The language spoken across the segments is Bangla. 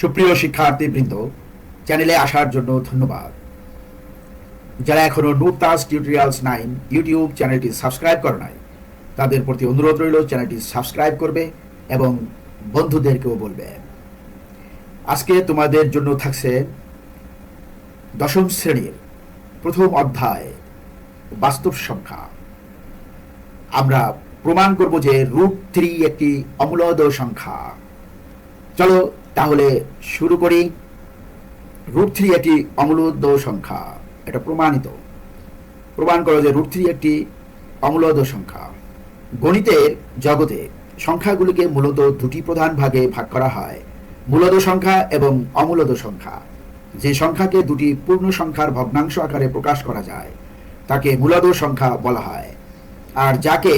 সুপ্রিয় শিক্ষার্থীবৃন্দ চ্যানেলে আসার জন্য ধন্যবাদ। যারা এখনও নুতাস টিউটোরিয়ালস নাইন ইউটিউব চ্যানেলটি সাবস্ক্রাইব করে নাই, তাদের প্রতি অনুরোধ রইল চ্যানেলটি সাবস্ক্রাইব করবে এবং বন্ধুদেরকেও বলবে। আজকে তোমাদের জন্য থাকছে দশম শ্রেণির প্রথম অধ্যায়, বাস্তব সংখ্যা। আমরা প্রমাণ করব যে রুট থ্রি একটি অমূলদ সংখ্যা। চলো তাহলে শুরু করি। রুট থ্রি একটি অমূলদ সংখ্যা, এটা প্রমাণিত। প্রমাণ করো যে রুট থ্রি একটি অমূলদ সংখ্যা। গণিতের জগতে সংখ্যাগুলিকে মূলত দুটি প্রধান ভাগে ভাগ করা হয়, মূলদ সংখ্যা এবং অমূলদ সংখ্যা। যে সংখ্যাকে দুটি পূর্ণ সংখ্যার ভগ্নাংশ আকারে প্রকাশ করা যায়, তাকে মূলদ সংখ্যা বলা হয়। আর যাকে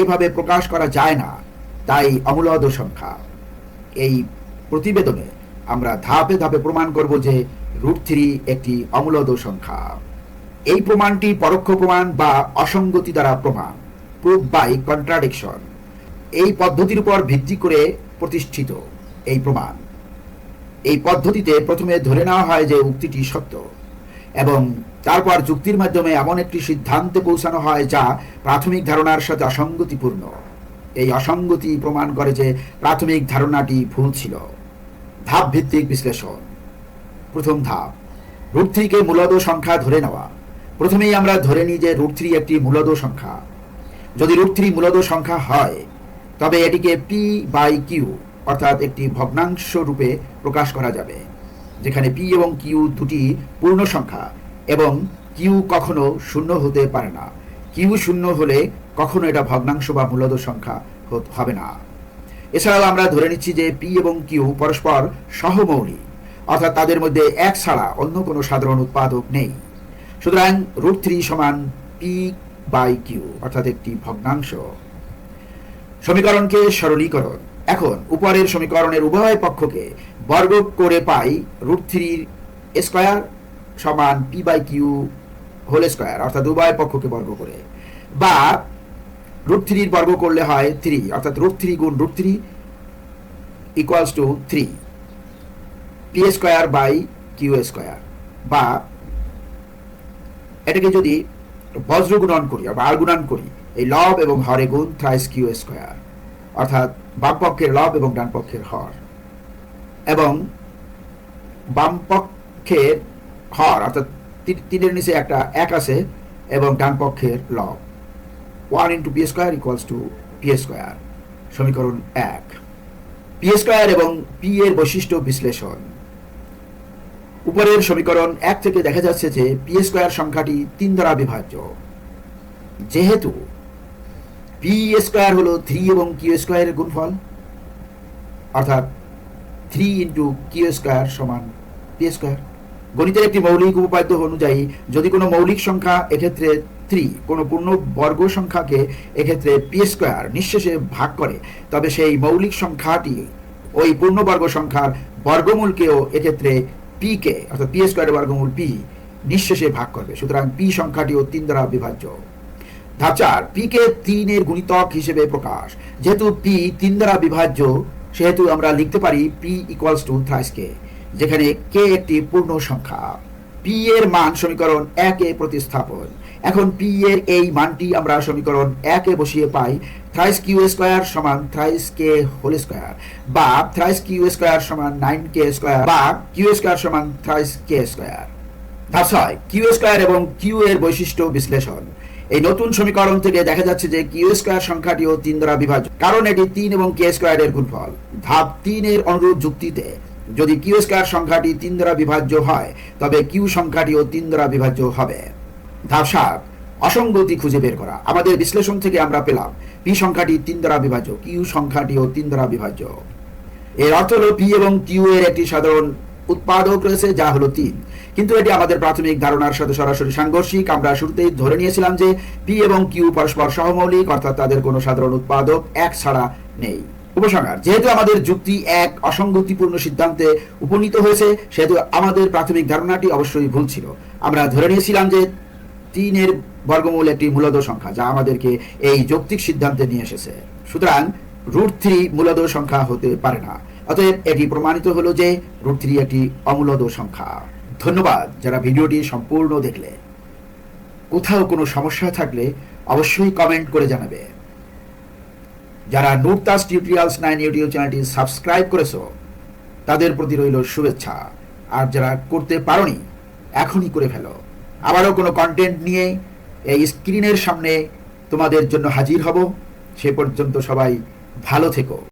এভাবে প্রকাশ করা যায় না, তাই অমূলদ সংখ্যা। এই প্রতিবেদনে আমরা ধাপে ধাপে প্রমাণ করব যে রুট থ্রি একটি অমূলদ সংখ্যা। এই প্রমাণটি পরোক্ষ প্রমাণ বা অসঙ্গতি দ্বারা প্রমাণ প্রুফ বাই কন্ট্রাডিকশন এই পদ্ধতির উপর ভিত্তি করে প্রতিষ্ঠিত এই প্রমাণ। এই পদ্ধতিতে প্রথমে ধরে নেওয়া হয় যে উক্তিটি সত্য এবং তারপর যুক্তির মাধ্যমে এমন একটি সিদ্ধান্তে পৌঁছানো হয় যা প্রাথমিক ধারণার সাথে অসঙ্গতিপূর্ণ। এই অসঙ্গতি প্রমাণ করে যে প্রাথমিক ধারণাটি ভুল ছিল। ধাপ ভিত্তিক বিশ্লেষণ। প্রথম ধাপ রুট থ্রিকে মূলত সংখ্যা ধরে নেওয়া। প্রথমেই আমরা ধরে নিই যে রুট থ্রি একটি মূলত সংখ্যা। যদি রুট থ্রি মূলত সংখ্যা হয়, তবে এটিকে পি বাই কিউ অর্থাৎ একটি ভগ্নাংশ রূপে প্রকাশ করা যাবে, যেখানে পি এবং কিউ দুটি পূর্ণ সংখ্যা এবং কিউ কখনো শূন্য হতে পারে না। কিউ শূন্য হলে কখনো এটা ভগ্নাংশ বা মূলত সংখ্যা হবে না। এছাড়াও আমরা ধরে নিচ্ছি যে পি এবং কিউ পরস্পর সহমৌলিক অর্থাৎ তাদের মধ্যে এক ছাড়া অন্য কোনো সাধারণ উৎপাদক নেই। সুতরাং রুট থ্রি সমান পি বাই কিউ, অর্থাৎ একটি ভগ্নাংশ। সমীকরণকে সরলীকরণ। এখন উপরের সমীকরণের উভয় পক্ষকে বর্গ করে পাই রুট থ্রির স্কোয়ার সমান P by Q whole square, অর্থাৎ উভয় পক্ষকে বর্গ করে। বা রুট থ্রির বর্গ করলে হয় থ্রি অর্থাৎ রুট থ্রি গুণ root three equals to three P square by Q square বা এটাকে যদি বজ্র গুণন করি, বা আর গুণন করি, এই লব এবং হরে গুণ থ্রাইস কিউ স্কোয়ার অর্থাৎ বাম পক্ষের লব এবং ডান পক্ষের হর, এবং বাম পক্ষের হর, অর্থাৎ তিনের নিচে একটা এক আছে, এবং ডান পক্ষের লব। One into P square equals to P square সমীকরণ এক। পি স্কোয়ার এবং পি এর বৈশিষ্ট্য বিশ্লেষণ। উপরের সমীকরণ এক থেকে দেখা যাচ্ছে যে পি স্কোয়ার সংখ্যাটি তিন দ্বারা বিভাজ্য। যেহেতু পি স্কোয়ার হলো থ্রি এবং কিউ স্কোয়ারের গুণফল, অর্থাৎ থ্রি ইন্টু কিউ স্কোয়ার সমান পি স্কোয়ার গণিতের একটি মৌলিক উপপাদ্য অনুযায়ী, যদি কোনো মৌলিক সংখ্যা এক্ষেত্রে থ্রি কোনো পূর্ণ বর্গ সংখ্যাকে এক্ষেত্রে পি স্কোয়ার নিঃশেষে ভাগ করে, তবে সেই মৌলিক সংখ্যাটি ওই পূর্ণবর্গ সংখ্যার বর্গমূলকেও এক্ষেত্রে পি কে, অর্থাৎ পি স্কোয়ারের বর্গমূল পি নিঃশেষে ভাগ করবে। সুতরাং পি সংখ্যাটিও তিন দ্বারা বিভাজ্য। ধাপ চার পি কে তিনের গুণিতক হিসেবে প্রকাশ। যেহেতু পি তিন দ্বারা বিভাজ্য, সেহেতু আমরা লিখতে পারি P equals to thrice K যেখানে কে একটি পূর্ণ সংখ্যা। পি এর মান সমীকরণ একে প্রতিস্থাপন। এখন পি এর এই মানটি আমরা সমীকরণ একে বসিয়ে পাই থ্রাইস কিউ স্কোয়ার সমান থ্রাইস কে হোল স্কোয়ার বা থ্রাইস কিউ স্কোয়ার সমান নাইন কে স্কোয়ার বা কিউ স্কোয়ার সমান থ্রাইস কে স্কোয়ার ধাপ ছয় কিউ স্কোয়ার এবং কিউ এর বৈশিষ্ট্য বিশ্লেষণ। এই নতুন সমীকরণ থেকে দেখা যাচ্ছে যে কিউ স্কোয়ার সংখ্যাটিও তিন দ্বারা বিভাজ্য, কারণ এটি তিন এবং কে স্কোয়ারের গুণফল। ধাপ তিনের অনুরূপ যুক্তিতে যদি কিউ স্কোয়ার সংখ্যাটি তিন দ্বারা বিভাজ্য হয়, তবে কিউ সংখ্যাটিও তিন দ্বারা বিভাজ্য হবে। ধাপ সাত, অসঙ্গতি খুঁজে বের করা। আমাদের বিশ্লেষণ থেকে আমরা পেলাম, পি সংখ্যাটি তিন দ্বারা বিভাজ্য, কিউ সংখ্যাটিও তিন দ্বারা বিভাজ্য। এর অর্থ হলো পি এবং কিউ এর একটি সাধারণ উৎপাদক রয়েছে, যা হলো তিন। কিন্তু এটি আমাদের প্রাথমিক ধারণার সাথে সরাসরি সাংঘর্ষিক। আমরা শুরুতেই ধরে নিয়েছিলাম যে পি এবং কিউ পরস্পর সহমৌলিক, অর্থাৎ তাদের কোনো সাধারণ উৎপাদক এক ছাড়া নেই। উপসংহার। যেহেতু আমাদের যুক্তি এক, অসঙ্গতিপূর্ণ সিদ্ধান্তে উপনীত হয়েছে, সেহেতু আমাদের প্রাথমিক ধারণাটি অবশ্যই ভুল ছিল। আমরা ধরে নিয়েছিলাম যে তিনের বর্গমূল একটি মূলদ সংখ্যা, যা আমাদেরকে এই যৌক্তিক সিদ্ধান্তে নিয়ে এসেছে। সুতরাং রুট থ্রি মূলদ সংখ্যা হতে পারে না। অতএব এটি প্রমাণিত হলো যে রুট থ্রি একটি অমূলদ সংখ্যা। ধন্যবাদ যারা ভিডিওটি সম্পূর্ণ দেখলে। কোথাও কোনো সমস্যা থাকলে অবশ্যই কমেন্ট করে জানাবে। যারা নুরতাস টিউটোরিয়ালস নাইন ইউটিউব চ্যানেলটি সাবস্ক্রাইব করেছ, তাদের প্রতি রইল শুভেচ্ছা। আর যারা করতে পারোনি, এখনই করে ফেলো। আবারও কোনো কন্টেন্ট নিয়ে এই স্ক্রিনের সামনে তোমাদের জন্য হাজির হব। সে পর্যন্ত সবাই ভালো থেকো।